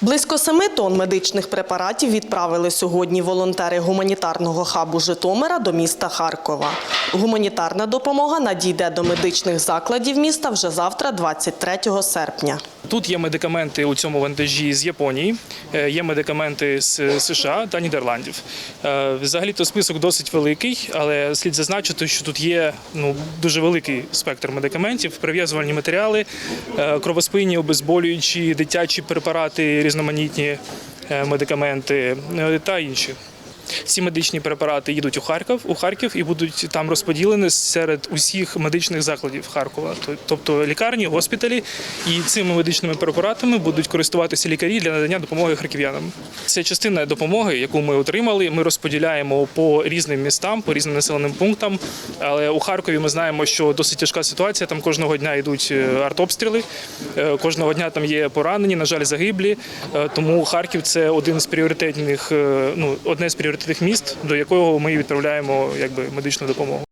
Близько семи тонн медичних препаратів відправили сьогодні волонтери гуманітарного хабу Житомира до міста Харкова. Гуманітарна допомога надійде до медичних закладів міста вже завтра, 23 серпня. Тут є медикаменти у цьому вантажі з Японії, е, є медикаменти з США та Нідерландів. Е, Взагалі-то список досить великий, але слід зазначити, що тут є ну, дуже великий спектр медикаментів, прив'язувальні матеріали, е, кровоспинні, обезболюючі, дитячі препарати, різноманітні е, медикаменти е, та інші. Ці медичні препарати їдуть у Харків, у Харків і будуть там розподілені серед усіх медичних закладів Харкова, тобто лікарні, госпіталі. І цими медичними препаратами будуть користуватися лікарі для надання допомоги харків'янам. Це частина допомоги, яку ми отримали. Ми розподіляємо по різним містам, по різним населеним пунктам. Але у Харкові ми знаємо, що досить тяжка ситуація. Там кожного дня йдуть е, артобстріли, е, кожного дня там є поранені, на жаль, загиблі. Е, Тому Харків це один з пріоритетних, ну одне з пріоритетних міст, до якого ми відправляємо якби медичну допомогу.